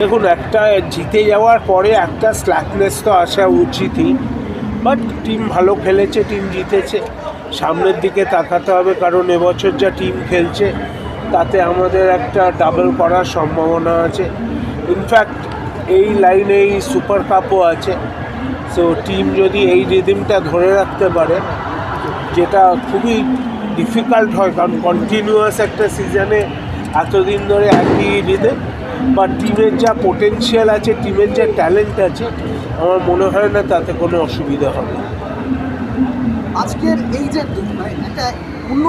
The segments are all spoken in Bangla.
দেখুন, একটা জিতে যাওয়ার পরে একটা স্ল্যাকনেস তো আসা উচিতই। বাট টিম ভালো খেলেছে টিম জিতেছে। সামনের দিকে তাকাতে হবে, কারণ এবছর যা টিম খেলছে, তাতে আমাদের একটা ডাবল করার সম্ভাবনা আছে। ইনফ্যাক্ট এই লাইনেই সুপার কাপও আছে। সো টিম যদি এই রিদিমটা ধরে রাখতে পারে, যেটা খুবই ডিফিকাল্ট হয়, কারণ কন্টিনিউয়াস একটা সিজনে এতদিন ধরে একই রিদে বা টিমের যা পোটেনশিয়াল আছে টিমের যা ট্যালেন্ট আছে আমার মনে হয় না তাতে কোনো অসুবিধা হবে। আজকের এই যে মানে একটা পূর্ণ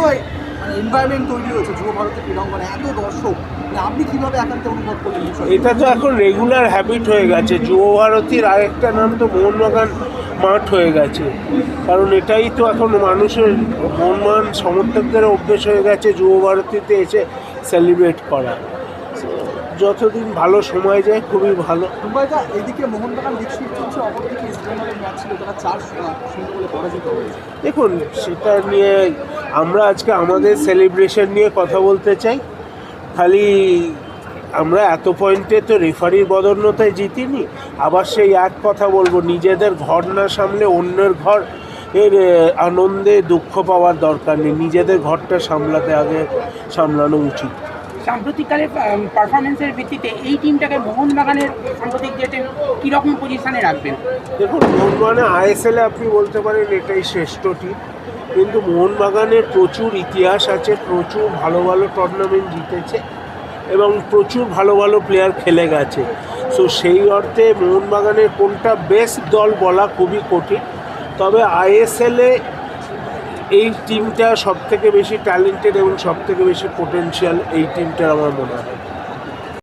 মানে এনভায়রনমেন্ট তৈরি হয়েছে যুব ভারতের ক্রীড়াঙ্গনে এত দর্শক মানে আপনি কীভাবে একান্তে অনুভব করলেন এটা তো এখন রেগুলার হ্যাবিট হয়ে গেছে। যুব ভারতীর আরেকটা নাম তো মোহনবাগান মাঠ হয়ে গেছে। কারণ এটাই তো এখন মানুষের মনমান সমর্থকদের অভ্যেস হয়ে গেছে যুব ভারতীতে এসে সেলিব্রেট করা। যতদিন ভালো সময় যায় খুবই ভালো। মুম্বাইটা এদিকে মোহনবাগান বিকশিত চলছে অপরদিকে ইস্টবেঙ্গলের ম্যাচ ছিল তারা চার শূন্য বলে পরাজিত হয়েছে। দেখুন সেটা নিয়ে আমরা আজকে আমাদের সেলিব্রেশন নিয়ে কথা বলতে চাই। খালি আমরা এত পয়েন্টে তো রেফারির বদন্যতায় জিতিনি। আবার সেই এক কথা বলব নিজেদের ঘর না সামলে অন্যের ঘর এর আনন্দে দুঃখ পাওয়ার দরকার নেই। নিজেদের ঘরটা সামলাতে আগে সামলানো উচিত। সাম্প্রতিককালে পারফরমেন্সের ভিত্তিতে এই টিমটাকে মোহনবাগানের সাম্প্রতিক ডেটে কীরকম পজিশনে রাখবেন? দেখুন, মোহনবাগানে আইএসএলে আপনি বলতে পারেন এটাই শ্রেষ্ঠ টিম কিন্তু মোহনবাগানের প্রচুর ইতিহাস আছে, প্রচুর ভালো ভালো টুর্নামেন্ট জিতেছে এবং প্রচুর ভালো ভালো প্লেয়ার খেলে গেছে। সো সেই অর্থে মোহনবাগানের কোনটা বেস্ট দল বলা খুবই কঠিন। তবে আইএসএলে এই টিমটা সবথেকে বেশি ট্যালেন্টেড এবং সবথেকে বেশি পোটেনশিয়াল এই টিমটার আমার মনে হয়।